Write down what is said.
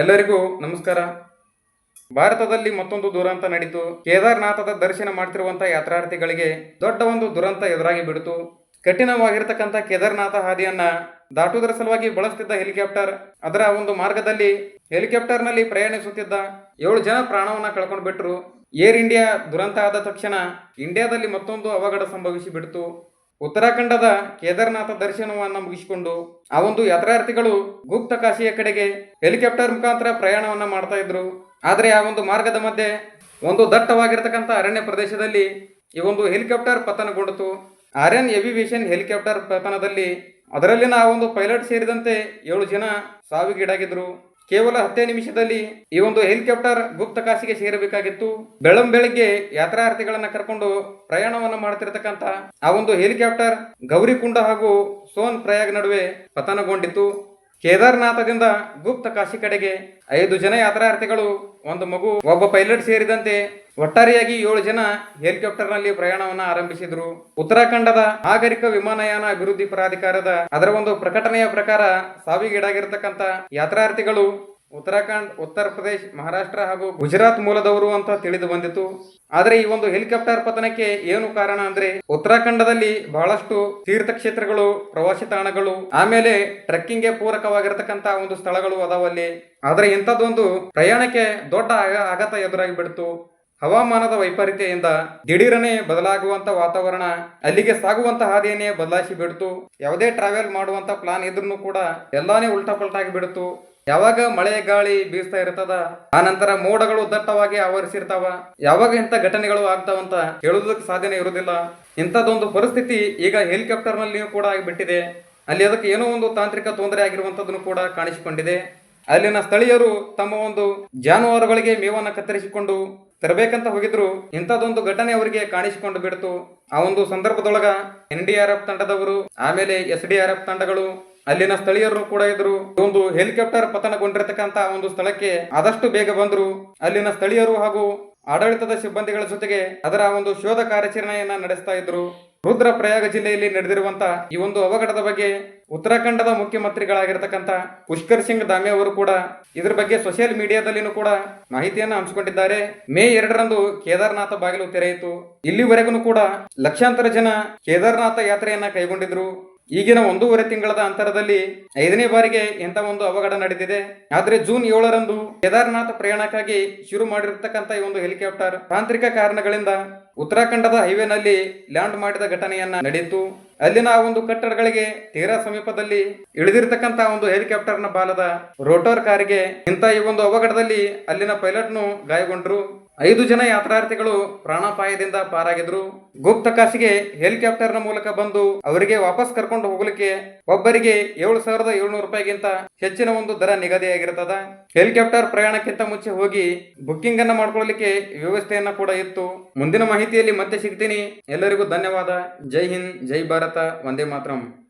ಎಲ್ಲರಿಗೂ ನಮಸ್ಕಾರ. ಭಾರತದಲ್ಲಿ ಮತ್ತೊಂದು ದುರಂತ ನಡೀತು. ಕೇದಾರನಾಥದ ದರ್ಶನ ಮಾಡ್ತಿರುವಂಥ ಯಾತ್ರಾರ್ಥಿಗಳಿಗೆ ದೊಡ್ಡ ಒಂದು ದುರಂತ ಎದುರಾಗಿ ಬಿಡಿತು. ಕಠಿಣವಾಗಿರ್ತಕ್ಕಂಥ ಕೇದಾರನಾಥ ಹಾದಿಯನ್ನ ದಾಟುವುದರ ಸಲುವಾಗಿ ಬಳಸ್ತಿದ್ದ ಹೆಲಿಕಾಪ್ಟರ್. ಅದರ ಒಂದು ಮಾರ್ಗದಲ್ಲಿ ಹೆಲಿಕಾಪ್ಟರ್ನಲ್ಲಿ ಪ್ರಯಾಣಿಸುತ್ತಿದ್ದ ಏಳು ಜನ ಪ್ರಾಣವನ್ನ ಕಳ್ಕೊಂಡು ಬಿಟ್ರು. ಏರ್ ಇಂಡಿಯಾ ದುರಂತ ಆದ ತಕ್ಷಣ ಇಂಡಿಯಾದಲ್ಲಿ ಮತ್ತೊಂದು ಅವಘಡ ಸಂಭವಿಸಿ ಬಿಡ್ತು. ಉತ್ತರಾಖಂಡದ ಕೇದಾರನಾಥ ದರ್ಶನವನ್ನ ಮುಗಿಸಿಕೊಂಡು ಆ ಒಂದು ಯಾತ್ರಾರ್ಥಿಗಳು ಗುಪ್ತ ಕಾಶಿಯ ಕಡೆಗೆ ಹೆಲಿಕಾಪ್ಟರ್ ಮುಖಾಂತರ ಪ್ರಯಾಣವನ್ನ ಮಾಡ್ತಾ ಇದ್ರು. ಆದರೆ ಆ ಒಂದು ಮಾರ್ಗದ ಮಧ್ಯೆ ಒಂದು ದಟ್ಟವಾಗಿರ್ತಕ್ಕಂಥ ಅರಣ್ಯ ಪ್ರದೇಶದಲ್ಲಿ ಈ ಒಂದು ಹೆಲಿಕಾಪ್ಟರ್ ಪತನಗೊಂಡಿತು. ಆರ್ಯನ್ ಎವಿಯೇಷನ್ ಹೆಲಿಕಾಪ್ಟರ್ ಪತನದಲ್ಲಿ ಅದರಲ್ಲಿನ ಆ ಒಂದು ಪೈಲಟ್ ಸೇರಿದಂತೆ ಏಳು ಜನ ಸಾವಿಗೀಡಾಗಿದ್ರು. ಕೇವಲ ಹತ್ತೇ ನಿಮಿಷದಲ್ಲಿ ಈ ಒಂದು ಹೆಲಿಕಾಪ್ಟರ್ ಗುಪ್ತ ಕಾಸಿಗೆ ಸೇರಬೇಕಾಗಿತ್ತು. ಬೆಳಂ ಬೆಳಗ್ಗೆ ಯಾತ್ರಾರ್ಥಿಗಳನ್ನ ಕರ್ಕೊಂಡು ಪ್ರಯಾಣವನ್ನ ಮಾಡ್ತಿರ್ತಕ್ಕಂತ ಆ ಒಂದು ಹೆಲಿಕಾಪ್ಟರ್ ಗೌರಿಕುಂಡ ಹಾಗೂ ಸೋನ್ ಪ್ರಯಾಗ್ ನಡುವೆ ಪತನಗೊಂಡಿತ್ತು. ಕೇದಾರ್ನಾಥದಿಂದ ಗುಪ್ತ ಕಾಶಿ ಕಡೆಗೆ ಐದು ಜನ ಯಾತ್ರಾರ್ಥಿಗಳು, ಒಂದು ಮಗು, ಒಬ್ಬ ಪೈಲಟ್ ಸೇರಿದಂತೆ ಒಟ್ಟಾರೆಯಾಗಿ ಏಳು ಜನ ಹೆಲಿಕಾಪ್ಟರ್ನಲ್ಲಿ ಆರಂಭಿಸಿದರು ಆರಂಭಿಸಿದ್ರು. ಉತ್ತರಾಖಂಡದ ನಾಗರಿಕ ವಿಮಾನಯಾನ ಅಭಿವೃದ್ಧಿ ಪ್ರಾಧಿಕಾರದ ಅದರ ಒಂದು ಪ್ರಕಟಣೆಯ ಪ್ರಕಾರ ಸಾವಿಗೀಡಾಗಿರ್ತಕ್ಕಂಥ ಯಾತ್ರಾರ್ಥಿಗಳು ಉತ್ತರಾಖಂಡ್, ಉತ್ತರ ಪ್ರದೇಶ, ಮಹಾರಾಷ್ಟ್ರ ಹಾಗೂ ಗುಜರಾತ್ ಮೂಲದವರು ಅಂತ ತಿಳಿದು ಬಂದಿತ್ತು ಆದ್ರೆ ಈ ಒಂದು ಹೆಲಿಕಾಪ್ಟರ್ ಪತನಕ್ಕೆ ಏನು ಕಾರಣ ಅಂದ್ರೆ ಉತ್ತರಾಖಂಡದಲ್ಲಿ ಬಹಳಷ್ಟು ತೀರ್ಥಕ್ಷೇತ್ರಗಳು, ಪ್ರವಾಸಿ ತಾಣಗಳು, ಆಮೇಲೆ ಟ್ರೆಕ್ಕಿಂಗ್ಗೆ ಪೂರಕವಾಗಿರತಕ್ಕಂತ ಒಂದು ಸ್ಥಳಗಳು ಅದಾವಲ್ಲಿ. ಆದ್ರೆ ಇಂಥದ್ದೊಂದು ಪ್ರಯಾಣಕ್ಕೆ ದೊಡ್ಡ ಆಘ- ಆಘಾತ ಎದುರಾಗಿ ಬಿಡ್ತು. ಹವಾಮಾನದ ವೈಪರೀತ್ಯದಿಂದ ದಿಢೀರನೆ ಬದಲಾಗುವಂತ ವಾತಾವರಣ, ಅಲ್ಲಿಗೆ ಸಾಗುವಂತ ಹಾದಿಯನ್ನೇ ಬದಲಾಯಿಸಿ ಬಿಡ್ತು. ಯಾವುದೇ ಟ್ರಾವೆಲ್ ಮಾಡುವಂತ ಪ್ಲಾನ್ ಇದ್ರೂ ಕೂಡ ಎಲ್ಲಾನೇ ಉಲ್ಟಾ ಪಲ್ಟಾಗಿ ಬಿಡ್ತು. ಯಾವಾಗ ಮಳೆ, ಗಾಳಿ ಬೀಸ್ತಾ ಇರ್ತದ, ಆ ನಂತರ ಮೋಡಗಳು ದಟ್ಟವಾಗಿ ಆವರಿಸಿರ್ತಾವ. ಯಾವಾಗ ಇಂಥ ಘಟನೆಗಳು ಆಗ್ತಾವಂತ ಹೇಳುವುದಕ್ಕೆ ಸಾಧ್ಯನೇ ಇರುವುದಿಲ್ಲ. ಇಂಥದ್ದೊಂದು ಪರಿಸ್ಥಿತಿ ಈಗ ಹೆಲಿಕಾಪ್ಟರ್ನಲ್ಲಿಯೂ ಕೂಡ ಆಗಿಬಿಟ್ಟಿದೆ. ಅಲ್ಲಿ ಅದಕ್ಕೆ ಏನೋ ಒಂದು ತಾಂತ್ರಿಕ ತೊಂದರೆ ಆಗಿರುವಂಥದ್ದನ್ನು ಕೂಡ ಕಾಣಿಸಿಕೊಂಡಿದೆ. ಅಲ್ಲಿನ ಸ್ಥಳೀಯರು ತಮ್ಮ ಒಂದು ಜಾನುವಾರುಗಳಿಗೆ ಮೇವನ್ನ ಕತ್ತರಿಸಿಕೊಂಡು ತರಬೇಕಂತ ಹೋಗಿದ್ರು. ಇಂಥದ್ದೊಂದು ಘಟನೆ ಅವರಿಗೆ ಕಾಣಿಸಿಕೊಂಡು ಬಿಡ್ತು. ಆ ಒಂದು ಸಂದರ್ಭದೊಳಗ ಎನ್ ಡಿ ತಂಡದವರು, ಆಮೇಲೆ ಎಸ್ ಡಿ ತಂಡಗಳು, ಅಲ್ಲಿನ ಸ್ಥಳೀಯರು ಕೂಡ ಇದ್ರು. ಒಂದು ಹೆಲಿಕಾಪ್ಟರ್ ಪತನಗೊಂಡಿರತಕ್ಕಂತ ಒಂದು ಸ್ಥಳಕ್ಕೆ ಆದಷ್ಟು ಬೇಗ ಬಂದ್ರು. ಅಲ್ಲಿನ ಸ್ಥಳೀಯರು ಹಾಗೂ ಆಡಳಿತದ ಸಿಬ್ಬಂದಿಗಳ ಜೊತೆಗೆ ಅದರ ಒಂದು ಶೋಧ ಕಾರ್ಯಾಚರಣೆಯನ್ನ ನಡೆಸ್ತಾ ಇದ್ರು. ರುದ್ರಪ್ರಯಾಗ ಜಿಲ್ಲೆಯಲ್ಲಿ ನಡೆದಿರುವಂತ ಈ ಒಂದು ಅವಘಡದ ಬಗ್ಗೆ ಉತ್ತರಾಖಂಡದ ಮುಖ್ಯಮಂತ್ರಿಗಳಾಗಿರ್ತಕ್ಕಂಥ ಪುಷ್ಕರ್ ಸಿಂಗ್ ದಾಮೆ ಅವರು ಕೂಡ ಇದರ ಬಗ್ಗೆ ಸೋಷಿಯಲ್ ಮೀಡಿಯಾದಲ್ಲಿನೂ ಕೂಡ ಮಾಹಿತಿಯನ್ನು ಹಂಚಿಕೊಂಡಿದ್ದಾರೆ. ಮೇ ಎರಡರಂದು ಕೇದಾರನಾಥ ಬಾಗಿಲು ತೆರೆಯಿತು. ಇಲ್ಲಿವರೆಗೂ ಕೂಡ ಲಕ್ಷಾಂತರ ಜನ ಕೇದಾರನಾಥ ಯಾತ್ರೆಯನ್ನ ಕೈಗೊಂಡಿದ್ರು. ಈಗಿನ ಒಂದೂವರೆ ತಿಂಗಳದ ಅಂತರದಲ್ಲಿ ಐದನೇ ಬಾರಿಗೆ ಎಂಥ ಒಂದು ಅವಘಡ ನಡೆದಿದೆ. ಆದ್ರೆ ಜೂನ್ ಏಳರಂದು ಕೇದಾರನಾಥ ಪ್ರಯಾಣಕ್ಕಾಗಿ ಶುರು ಮಾಡಿರ್ತಕ್ಕಂಥ ಈ ಒಂದು ಹೆಲಿಕಾಪ್ಟರ್ ತಾಂತ್ರಿಕ ಕಾರಣಗಳಿಂದ ಉತ್ತರಾಖಂಡದ ಹೈವೇನಲ್ಲಿ ಲ್ಯಾಂಡ್ ಮಾಡಿದ ಘಟನೆಯನ್ನ ನಡೆಯಿತು. ಅಲ್ಲಿನ ಒಂದು ಕಟ್ಟಡಗಳಿಗೆ ತೀರಾ ಸಮೀಪದಲ್ಲಿ ಇಳಿದಿರ್ತಕ್ಕಂತ ಒಂದು ಹೆಲಿಕಾಪ್ಟರ್ನ ಬಾಲದ ರೋಟರ್ ಕಾರಿಗೆ ಇಂಥ ಈ ಒಂದು ಅವಘಡದಲ್ಲಿ ಅಲ್ಲಿನ ಪೈಲಟ್ನು ಗಾಯಗೊಂಡ್ರು. ಐದು ಜನ ಯಾತ್ರಾರ್ಥಿಗಳು ಪ್ರಾಣಾಪಾಯದಿಂದ ಪಾರಾಗಿದ್ರು. ಗುಪ್ತ ಕಾಸಿಗೆ ಹೆಲಿಕಾಪ್ಟರ್ನ ಮೂಲಕ ಬಂದು ಅವರಿಗೆ ವಾಪಸ್ ಕರ್ಕೊಂಡು ಹೋಗಲಿಕ್ಕೆ ಒಬ್ಬರಿಗೆ ಏಳು ಸಾವಿರದ ಏಳ್ನೂರು ರೂಪಾಯಿಗಿಂತ ಹೆಚ್ಚಿನ ಒಂದು ದರ ನಿಗದಿಯಾಗಿರ್ತದ. ಹೆಲಿಕಾಪ್ಟರ್ ಪ್ರಯಾಣಕ್ಕಿಂತ ಮುಂಚೆ ಹೋಗಿ ಬುಕ್ಕಿಂಗ್ ಅನ್ನ ಮಾಡ್ಕೊಳ್ಳಲಿಕ್ಕೆ ವ್ಯವಸ್ಥೆಯನ್ನ ಕೂಡ ಇತ್ತು. ಮುಂದಿನ ಮಾಹಿತಿಯಲ್ಲಿ ಮತ್ತೆ ಸಿಗ್ತೀನಿ. ಎಲ್ಲರಿಗೂ ಧನ್ಯವಾದ. ಜೈ ಹಿಂದ್ ಜೈ ಭಾರತ. ವಂದೇ ಮಾತರಂ.